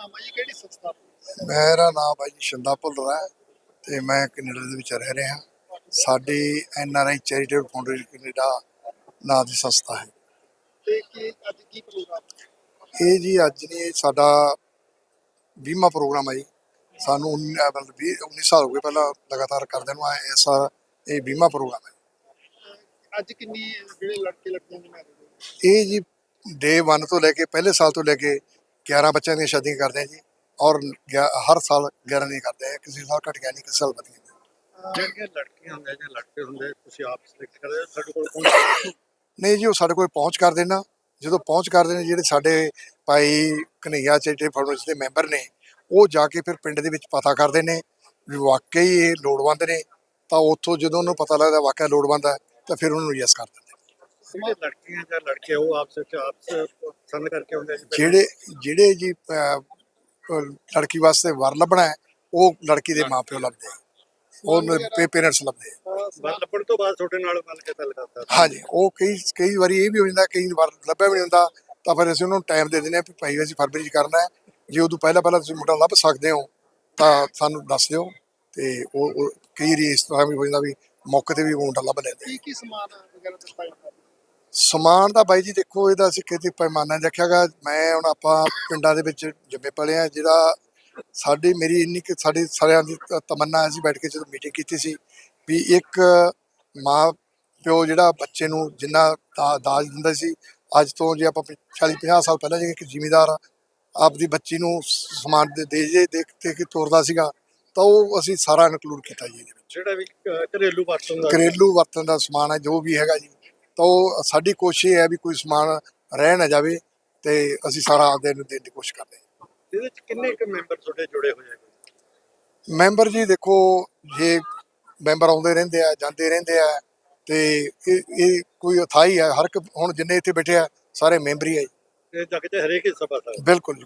ਨਾਮ ਹੈ ਜੀ ਕਿਹੜੀ ਸੰਸਥਾ? ਮੇਰਾ ਨਾਮ ਭਾਈ ਸ਼ੰਦਾ ਤੇ ਮੈਂ ਕੈਨੇਡਾ ਦੇ ਵਿੱਚ ਰਹਿ ਰਿਹਾ। ਸਾਡੀ N R I charitable foundation Canada ਨਾਂ ਦੀ ਸੰਸਥਾ ਹੈ। ਤੇ ਕੀ ਅੱਜ ਕੀ ਪ੍ਰੋਗਰਾਮ? ਇਹ ਜੀ ਅੱਜ ਨਹੀਂ ਇਹ ਸਾਡਾ 20ਵਾਂ ਪ੍ਰੋਗਰਾਮ ਹੈ ਜੀ। ਸਾਨੂੰ 19 ਅਹ ਮਤਲਬ 20 19 ਸਾਲ ਹੋ ਗਏ ਪਹਿਲਾਂ ਲਗਾਤਾਰ ਕਰਦੇ ਨੂੰ ਸਾਲ ਇਹ 20ਵਾਂ ਪ੍ਰੋਗਰਾਮ ਹੈ। ਅੱਜ ਕਿੰਨੀ ਜਿਹੜੇ ਲੜਕੇ ਲੜਕੀਆਂ ਮੈਰਿਜ ਇਹ ਜੀ ਡੇ 1 ਤੋਂ ਲੈ ਕੇ ਪਹਿਲੇ ਸਾਲ ਤੋਂ ਲੈ ਕੇ 11 ਬੱਚਿਆਂ ਦੀਆਂ ਸ਼ਾਦੀਆਂ ਕਰਦੇ ਆ ਜੀ ਔਰ ਹਰ ਸਾਲ 11 ਦੀਆਂ ਕਰਦੇ ਕਿਸੇ ਸਾਲ ਘਟ ਗਿਆ ਨਹੀਂ ਕਿਸੇ ਸਾਲ ਵਧ ਗਿਆ। ਜਿਹੜੀਆਂ ਲੜਕੀਆਂ ਹੁੰਦੀਆਂ ਜਾਂ ਲੜਕੇ ਹੁੰਦੇ ਤੁਸੀਂ ਆਪ ਸਿਲੈਕਟ ਕਰਦੇ ਹੋ, ਸਾਡੇ ਕੋਲ ਪਹੁੰਚ ਨਹੀਂ ਜੀ ਉਹ ਸਾਡੇ ਕੋਲ ਪਹੁੰਚ ਕਰ ਦੇਣਾ ਜਦੋਂ ਪਹੁੰਚ ਕਰਦੇ ਨੇ ਜਿਹੜੇ ਸਾਡੇ ਭਾਈ ਕਨਈਆ ਚੇਟੇ ਫਾਊਂਡੇਸ਼ਨ ਦੇ ਮੈਂਬਰ ਨੇ ਉਹ ਜਾ ਕੇ ਫਿਰ ਪਿੰਡ ਦੇ ਵਿੱਚ ਪਤਾ ਕਰਦੇ ਨੇ ਵੀ ਵਾਕਈ ਇਹ ਲੋੜਵੰਦ ਨੇ। ਤਾਂ ਉੱਥੋਂ ਜਦੋਂ ਉਹਨੂੰ ਪਤਾ ਲੱਗਦਾ ਵਾਕਿਆ ਲੋੜਵੰਦ ਹੈ ਤਾਂ ਫਿਰ ਉਹਨੂੰ ਯੈਸ ਕਰ ਦਿੰਦੇ ਜਿਹੜੇ ਲੜਕੀਆਂ ਜਾਂ ਲੜਕੇ ਉਹ ਆਪਸ ਵਿੱਚ ਆਪਸ ਪਸੰਦ ਕਰਕੇ ਹੁੰਦੇ ਜੀ ਜਿਹੜੇ ਜਿਹੜੇ ਜੀ ਅਹ, ਲੜਕੀ ਵਾਸਤੇ ਵਰ ਲੱਭਣਾ ਹੈ ਉਹ ਲੜਕੀ ਦੇ ਮਾਪਿਓ ਲੱਭਦੇ ਆ। ਉਹ ਪੇਰੈਂਟਸ ਲੱਭਦੇ ਆ। ਲੱਭਣ ਤੋਂ ਬਾਅਦ ਤੁਹਾਡੇ ਨਾਲ ਮਿਲ ਕੇ ਗੱਲ ਕਰਦਾ ਹਾਂਜੀ ਉਹ ਕਈ ਕਈ ਵਾਰੀ ਇਹ ਵੀ ਹੋ ਜਾਂਦਾ ਕਈ ਵਾਰ ਲੱਭਿਆ ਵੀ ਨਹੀਂ ਹੁੰਦਾ ਤਾਂ ਫਿਰ ਅਸੀਂ ਉਹਨੂੰ ਟਾਈਮ ਦੇ ਦਿੰਦੇ ਵੀ ਭਾਈ ਅਸੀਂ ਫਰਵਰੀ 'ਚ ਕਰਨਾ ਹੈ। ਜੇ ਉਦੋਂ ਪਹਿਲਾਂ ਪਹਿਲਾਂ ਤੁਸੀਂ ਮੁੰਡਾ ਲੱਭ ਸਕਦੇ ਹੋ ਤਾਂ ਸਾਨੂੰ ਦੱਸ ਦਿਓ ਤੇ ਉਹ ਉਹ ਕਈ ਵਾਰੀ ਇਸ ਤਰ੍ਹਾਂ ਵੀ ਹੋ ਜਾਂਦਾ ਵੀ ਮੌਕੇ ਤੇ ਵੀ ਉਹ ਮੁੰਡਾ ਲੱਭ ਲੈਂਦੇ ਕੀ ਕੀ ਸਮਾਨ ਵਗੈਰਾ ਦਿੱਤਾ ਜਾਂਦਾ? ਸਮਾਨ ਦਾ ਬਾਈ ਜੀ ਦੇਖੋ ਇਹਦਾ ਅਸੀਂ ਕਿਤੇ ਪੈਮਾਨਾ ਨੀ ਰੱਖਿਆਗਾ ਮੈਂ ਹੁਣ ਆਪਾਂ ਪਿੰਡਾਂ ਦੇ ਵਿੱਚ ਜੰਮੇ ਪਲੇ ਆ ਜਿਹੜਾ ਸਾਡੀ ਮੇਰੀ ਇੰਨੀ ਕਿ ਸਾਡੀ ਸਾਰਿਆਂ ਦੀ ਤਮੰਨਾ ਅਸੀਂ ਬੈਠ ਕੇ ਜਦੋਂ ਮੀਟਿੰਗ ਕੀਤੀ ਸੀ ਵੀ ਇੱਕ ਮਾਂ ਪਿਓ ਜਿਹੜਾ ਬੱਚੇ ਨੂੰ ਜਿੰਨਾ ਦਾ- ਦਾਜ ਦਿੰਦਾ ਸੀ ਅੱਜ ਤੋਂ ਜੇ ਆਪਾਂ 40 50 ਸਾਲ ਪਹਿਲਾਂ ਜੇ ਇੱਕ ਜ਼ਿਮੀਦਾਰ ਆਪਦੀ ਬੱਚੀ ਨੂੰ ਸਮਾਨ ਦੇ ਦੇ ਜੇ ਦੇਖ ਕੇ ਕਿ ਤੋਰਦਾ ਸੀਗਾ ਤਾਂ ਉਹ ਅਸੀਂ ਸਾਰਾ ਇਨਕਲੂਡ ਕੀਤਾ ਜੀ ਇਹਦੇ ਵਿੱਚ। ਜਿਹੜਾ ਵੀ ਘਰੇਲੂ ਵਰਤੋਂ ਦਾ ਘਰੇਲੂ ਵਰਤਨ ਦਾ ਸਮਾਨ ਹੈ ਜੋ ਵੀ ਹੈਗਾ ਜੀ। ਤਾਂ ਉਹ ਸਾਡੀ ਕੋਸ਼ਿਸ਼ ਇਹ ਹੈ ਵੀ ਕੋਈ ਸਮਾਨ ਰਹਿ ਨਾ ਜਾਵੇ ਤੇ ਅਸੀਂ ਸਾਰਾ ਆਪਦੇ ਨੂੰ ਦੇਣ ਦੀ ਕੋਸ਼ਿਸ਼ ਕਰਦੇ ਹਾਂ। ਇਹਦੇ ਵਿੱਚ ਕਿੰਨੇ ਕੁ ਮੈਂਬਰ ਤੁਹਾਡੇ ਜੁੜੇ ਹੋਏ ਆ ਮੈਂਬਰ ਜੀ ਦੇਖੋ ਜੇ ਮੈਂਬਰ ਆਉਂਦੇ ਰਹਿੰਦੇ ਆ ਜਾਂਦੇ ਰਹਿੰਦੇ ਆ ਤੇ ਇਹ ਇਹ ਕੋਈ ਅਥਾਈ ਹੈ ਹਰ ਇੱਕ ਹੁਣ ਜਿੰਨੇ ਇੱਥੇ ਬੈਠੇ ਆ ਸਾਰੇ ਮੈਂਬਰ ਹੀ ਆ ਜੀ। ਇਹ ਜਗ ਤੇ ਹਰੇਕ ਹਿੱਸਾ ਪਤਾ ਬਿਲਕੁਲ ਜੀ।